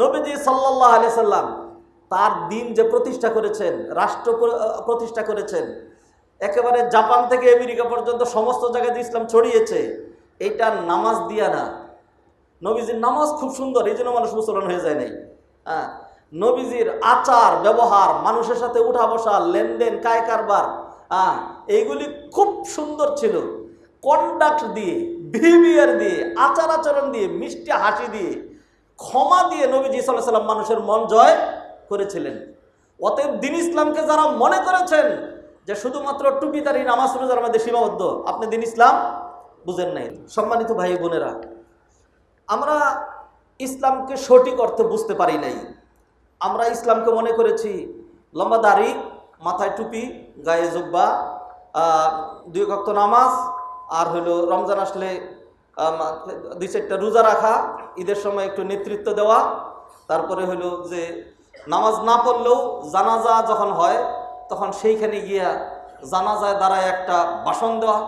নবীজি সাল্লাহ আলি সাল্লাম তার দিন যে প্রতিষ্ঠা করেছেন, রাষ্ট্র প্রতিষ্ঠা করেছেন, একেবারে জাপান থেকে আমেরিকা পর্যন্ত সমস্ত জায়গায় ইসলাম ছড়িয়েছে এইটা নামাজ দিয়া না। নবীজির নামাজ খুব সুন্দর, এই জন্য মানুষ মুসলমান হয়ে যায় নাই। হ্যাঁ নবীজির আচার, ব্যবহার, মানুষের সাথে উঠা বসা, লেনদেন, কায় কারবার হ্যাঁ এইগুলি খুব সুন্দর ছিল। কন্ডাক্ট দিয়ে বিহেভিয়ার দিয়ে, আচার আচরণ দিয়ে, মিষ্টি হাসি দিয়ে ক্ষমা দিয়ে নবীজি সাল্লাহ সাল্লাম মানুষের মন জয় করেছিলেন। অতএব দিন ইসলামকে যারা মনে করেছেন যে শুধুমাত্র টুপিদারি নামাজ রোজার আমাদের সীমাবদ্ধ, আপনি দিন ইসলাম বুঝেন নাই। সম্মানিত ভাই বোনেরা, আমরা ইসলামকে সঠিক অর্থে বুঝতে পারি নাই। আমরা ইসলামকে মনে করেছি লম্বা দাড়ি, মাথায় টুপি, গায়ে জুব্বা দুই ভক্ত নামাজ, আর হলো রমজান আসলে দুই চারটা রোজা রাখা ঈদের সময় একটু নেতৃত্ব দেওয়া, তারপরে হলো যে নামাজ না পড়লেও জানাজা যখন হয়, তখন সেইখানে গিয়া জানাজায় দাঁড়ায় একটা বাসন দেওয়া।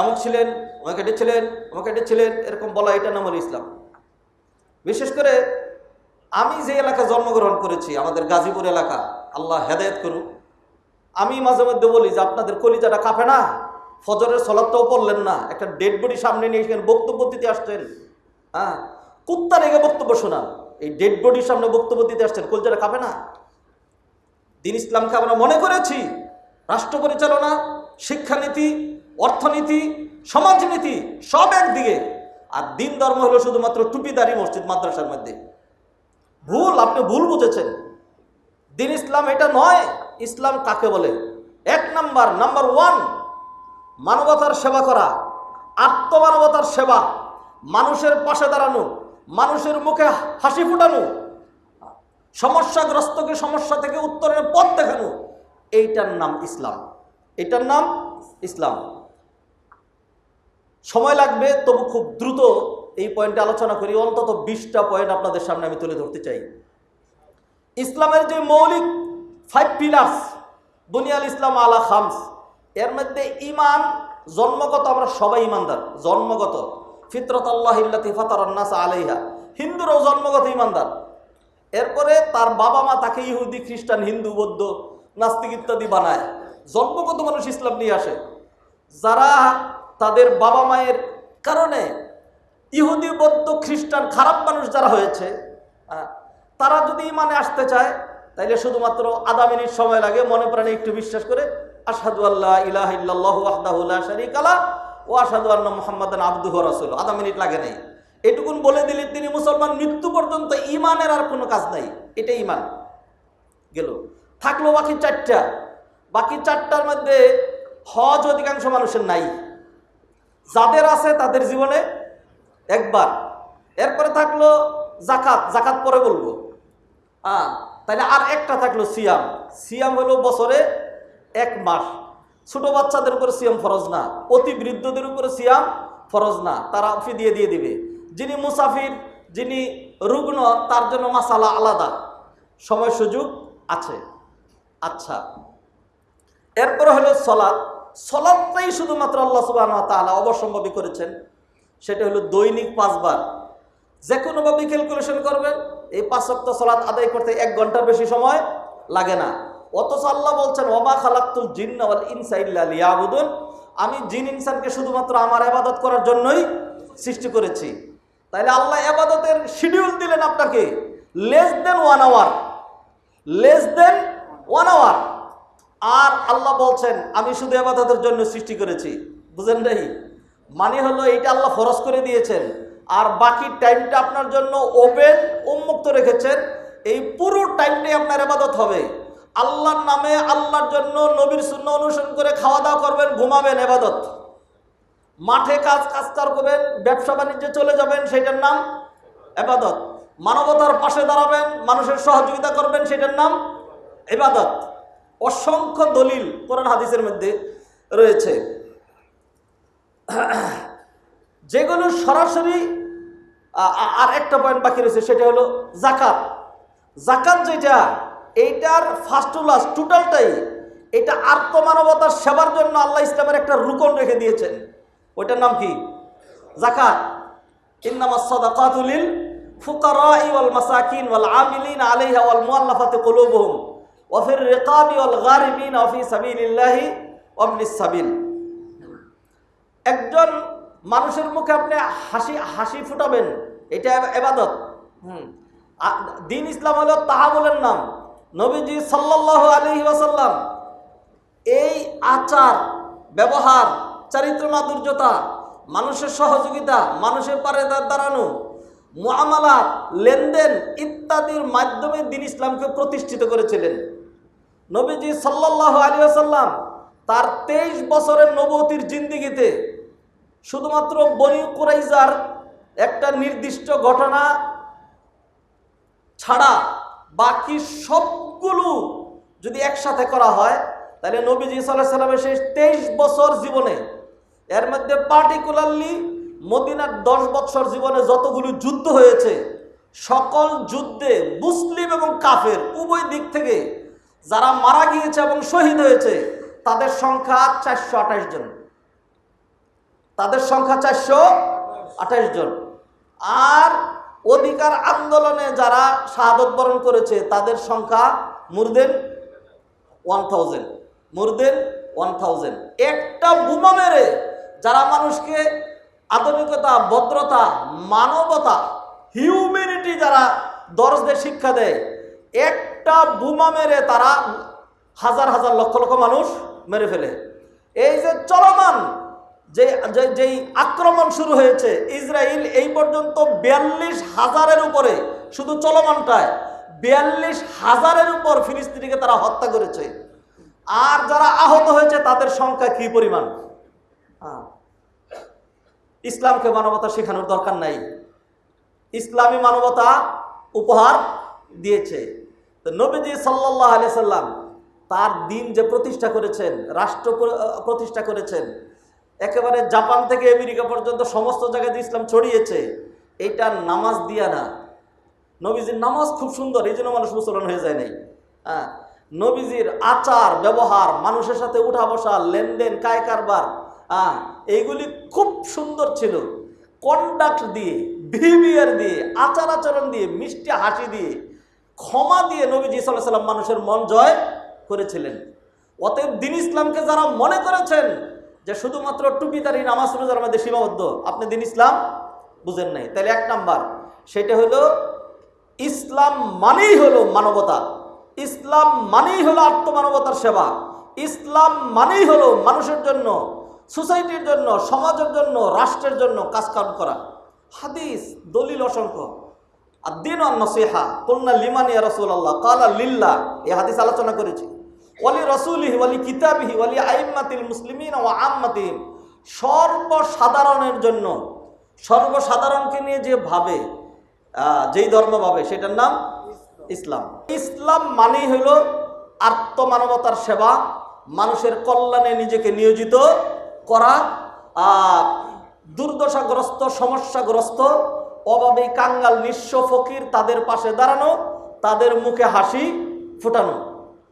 এমন ছিলেন, আমাকে ডেছিলেন আমাকে ডেছিলেন এরকম বলা এটা নাম হলো ইসলাম। বিশেষ করে আমি যে এলাকায় জন্মগ্রহণ করেছি, আমাদের গাজীপুর এলাকা, আল্লাহ হেদায়ত করুক, আমি মাঝে মধ্যে বলি যে আপনাদের কলিজাটা কাঁপে না, ফজরের সলাদটাও পড়লেন না, একটা ডেড বডি সামনে নিয়ে এসে বক্তব্য দিতে আসতেন। হ্যাঁ কুত্তা রেগে বক্তব্য শোনান এই ডেড বডির সামনে বক্তব্য দিতে আসছেন কলিজাটা কাঁপে না? দিন ইসলামকে আমরা মনে করেছি, রাষ্ট্র পরিচালনা, শিক্ষানীতি, অর্থনীতি, সমাজনীতি, সব একদিকে। আর দিন ধর্ম হলো শুধুমাত্র টুপিদারি মসজিদ মাদ্রাসার মধ্যে। ভুল, আপনি ভুল বুঝেছেন। দিন ইসলাম এটা নয়, ইসলাম কাকে বলে? এক নাম্বার নাম্বার ওয়ান, মানবতার সেবা করা, আত্মমানবতার সেবা, মানুষের পাশে দাঁড়ানো মানুষের মুখে হাসি ফুটানো, সমস্যাগ্রস্তকে সমস্যা থেকে উত্তরের পথ দেখানো, এইটার নাম ইসলাম। এটার নাম ইসলাম। সময় লাগবে, তবু খুব দ্রুত এই পয়েন্টে আলোচনা করি। অন্তত বিশটা পয়েন্ট আপনাদের সামনে আমি তুলে ধরতে চাই। ইসলামের যে মৌলিক ফাইভ পিলার্স বুনিয়াল ইসলাম আলা খামস, এর মধ্যে ইমান, জন্মগত, আমরা সবাই ইমানদার, জন্মগত। ফিতরত আল্লাহ ইল্লাতি ফাতারান্নাস আলাইহা। হিন্দুরাও জন্মগত ইমানদার এরপরে তার বাবা মা তাকে ইহুদি, খ্রিস্টান, হিন্দু, বৌদ্ধ, নাস্তিক ইত্যাদি বানায়। জন্মগত মানুষ ইসলাম নিয়ে আসে। যারা তাদের বাবা মায়ের কারণে ইহুদি, বৌদ্ধ, খ্রিস্টান খারাপ মানুষ যারা হয়েছে তারা যদি ইমানে আসতে চায়, তাইলে শুধুমাত্র আধা মিনিট সময় লাগে, মনে প্রাণে একটু বিশ্বাস করে আসাদু আল্লাহ ইলাহ ইল্লাল্লাহ ওয়াহদাহুল্লাহ শরীক আলা ও আসাদু আল্লাহ মোহাম্মদান আব্দুহ রাসুল আধা মিনিট লাগে নাই। এটুকুন বলে দিলে তিনি মুসলমান মৃত্যু পর্যন্ত ইমানের আর কোনো কাজ নাই। এটাই ইমান গেল। থাকল বাকি চারটা। বাকি চারটার মধ্যে হজ অধিকাংশ মানুষের নাই। যাদের আছে তাদের জীবনে একবার। এরপরে থাকল জাকাত জাকাত পরে বলব। হ্যাঁ তাহলে আর একটা থাকল সিয়াম। সিয়াম হলো বছরে এক মাস। ছোট বাচ্চাদের উপরে সিয়াম ফরজ না, অতি বৃদ্ধদের উপরে সিয়াম ফরজ না, তারা ফিদিয়ে দিয়ে দিয়ে দিবে। যিনি মুসাফির, যিনি রুগ্ন, তার জন্য মাসালা আলাদা। সময় সুযোগ আছে। আচ্ছা এরপরে হলো সলাদ সলাদটাই শুধুমাত্র আল্লাহ সুবাহ তাআলা অবসম্ভবী করেছেন। সেটা হলো দৈনিক পাঁচবার। যে কোনোভাবে ক্যালকুলেশন করবেন, এই পাঁচ সপ্তাহ সলাদ আদায় করতে এক ঘণ্টার বেশি সময় লাগে না। অথচ আল্লাহ বলছেন, ওমা খালাক্তুল জিন্ন ওয়াল ইনসা ইল্লা লিয়াবুদুন। আমি জিন ইনসানকে শুধুমাত্র আমার আবাদত করার জন্যই সৃষ্টি করেছি। তাইলে আল্লাহ আবাদতের শিডিউল দিলেন আপনাকে। Less than one hour less than one hour আর আল্লাহ বলছেন, আমি শুধু আবাদতের জন্য সৃষ্টি করেছি। বুঝেন নাই? মানে হলো এইটা আল্লাহ ফরজ করে দিয়েছেন। আর বাকি টাইমটা আপনার জন্য ওপেন উন্মুক্ত রেখেছেন। এই পুরো টাইমটাই আপনার আবাদত হবে। আল্লাহর নামে আল্লাহর জন্য নবীর শূন্য অনুসরণ করে খাওয়া দাওয়া করবেন, ঘুমাবেন, এবাদত। মাঠে কাজ কাজকার করবেন, ব্যবসা বাণিজ্যে চলে যাবেন, সেটার নাম এবাদত। মানবতার পাশে দাঁড়াবেন, মানুষের সহযোগিতা করবেন, সেটার নাম এবাদত। অসংখ্য দলিল কোরআন হাদিসের মধ্যে রয়েছে। যেগুলো সরাসরি আর একটা পয়েন্ট বাকি রয়েছে, সেটা হলো জাকাত। জাকাত যেটা এইটার ফার্স্ট টু লাস্ট টোটালটাই এটা আত্মমানবতার সেবার জন্য আল্লাহ ইসলামের একটা রুকন রেখে দিয়েছেন। ওইটার নাম কি? জাকাত। ইন্নামা সাদাকাতুলিল ফুকারাই ওয়াল মাসাকিন ওয়াল আমিলিন আলাইহা ওয়াল মুআল্লাফাতি কুলুবুহুম ওয়া ফির রিকাবি ওয়াল গারিবিন ওয়া ফি সাবিলিল্লাহি ওয়া ইবনিস সাবিল। একজন মানুষের মুখে আপনি হাসি হাসি ফুটাবেন, এটা এবাদত। হুম। দিন ইসলাম হলো তাহাবুলের নাম। নবীজি সাল্লাল্লাহু আলাইহি ওয়াসাল্লাম এই আচার, ব্যবহার, চারিত্র মাধুর্যতা, মানুষের সহযোগিতা, মানুষের পারে দাঁড়ানো মুআমালাত লেনদেন ইত্যাদির মাধ্যমে দিন ইসলামকে প্রতিষ্ঠিত করেছিলেন। নবীজি সাল্লাল্লাহু আলাইহি ওয়াসাল্লাম তার তেইশ বছরের নবতির জিন্দিগিতে শুধুমাত্র বনি কুরাইজার একটা নির্দিষ্ট ঘটনা ছাড়া বাকি সবগুলো যদি একসাথে করা হয়, তাহলে নবীজি সাল্লাহ সাল্লামের শেষ তেইশ বছর জীবনে, এর মধ্যে পার্টিকুলারলি মদিনার দশ বৎসর জীবনে যতগুলো যুদ্ধ হয়েছে, সকল যুদ্ধে মুসলিম এবং কাফের উভয় দিক থেকে যারা মারা গিয়েছে এবং শহীদ হয়েছে, তাদের সংখ্যা চারশো আঠাশ জন। তাদের সংখ্যা চারশো আঠাশ জন। আর অধিকার আন্দোলনে যারা শাহাদত বরণ করেছে, তাদের সংখ্যা more than one thousand more than one thousand একটা বোমা মেরে যারা মানুষকে আধুনিকতা, ভদ্রতা, মানবতা হিউম্যানিটি যারা দর্শদের শিক্ষা দেয়, একটা বোমা মেরে তারা হাজার হাজার লক্ষ লক্ষ মানুষ মেরে ফেলে। এই যে চলমান যে যেই আক্রমণ শুরু হয়েছে ইসরায়েল এই পর্যন্ত বিয়াল্লিশ হাজারের উপরে শুধু চলমানটায় বিয়াল্লিশ হাজারের উপর ফিলিস্তিনিকে তারা হত্যা করেছে। আর যারা আহত হয়েছে, তাদের সংখ্যা কি পরিমাণ? হ্যাঁ। ইসলামকে মানবতা শেখানোর দরকার নাই। ইসলামী মানবতা উপহার দিয়েছে। তো নবীজি সাল্লাহ আলি সাল্লাম তার দিন যে প্রতিষ্ঠা করেছেন, রাষ্ট্র প্রতিষ্ঠা করেছেন একেবারে জাপান থেকে আমেরিকা পর্যন্ত সমস্ত জায়গায় যে ইসলাম ছড়িয়েছে। এইটা নামাজ দিয়া না। নবীজির নামাজ খুব সুন্দর, এই জন্য মানুষ মুসলমান হয়ে যায় নাই। হ্যাঁ নবীজির আচার, ব্যবহার, মানুষের সাথে উঠা বসা, লেনদেন, কায় কারবার হ্যাঁ এইগুলি খুব সুন্দর ছিল। কন্ডাক্ট দিয়ে বিহেভিয়ার দিয়ে, আচার আচরণ দিয়ে, মিষ্টি হাসি দিয়ে, ক্ষমা দিয়ে নবীজি সাল্লাহ সাল্লাম মানুষের মন জয় করেছিলেন। অতএব দিন ইসলামকে যারা মনে করেছেন যে শুধুমাত্র টুপিদারি নামাজ রোজার মধ্যে সীমাবদ্ধ। আপনি দিন ইসলাম বুঝেন নাই। তাহলে এক নাম্বার, সেটা হলো ইসলাম মানেই হলো মানবতা। ইসলাম মানেই হলো আত্মমানবতার সেবা। ইসলাম মানেই হলো মানুষের জন্য, সোসাইটির জন্য, সমাজের জন্য, রাষ্ট্রের জন্য কাজকাম করা। হাদিস, দলিল অসংখ্য। আর দিন অন্য সেহা কন্যা লিমানিয়া রসুল আল্লাহ কালা লিল্লা। এই হাদিস আলোচনা করেছি। ওয়ালি রসুলিহি, ওয়ালি কিতাবিহি, ওয়ালি আইম্মাতিল মুসলিমিন ও আম্মাতিম সর্বসাধারণের জন্য, সর্বসাধারণকে নিয়ে যে ভাবে যেই ধর্ম ভাবে, সেটার নাম ইসলাম। ইসলাম মানেই হলো আত্মমানবতার সেবা, মানুষের কল্যাণে নিজেকে নিয়োজিত করা দুর্দশাগ্রস্ত, সমস্যাগ্রস্ত, অভাবে কাঙ্গাল, নিঃস্ব ফকির তাদের পাশে দাঁড়ানো, তাদের মুখে হাসি ফোটানো।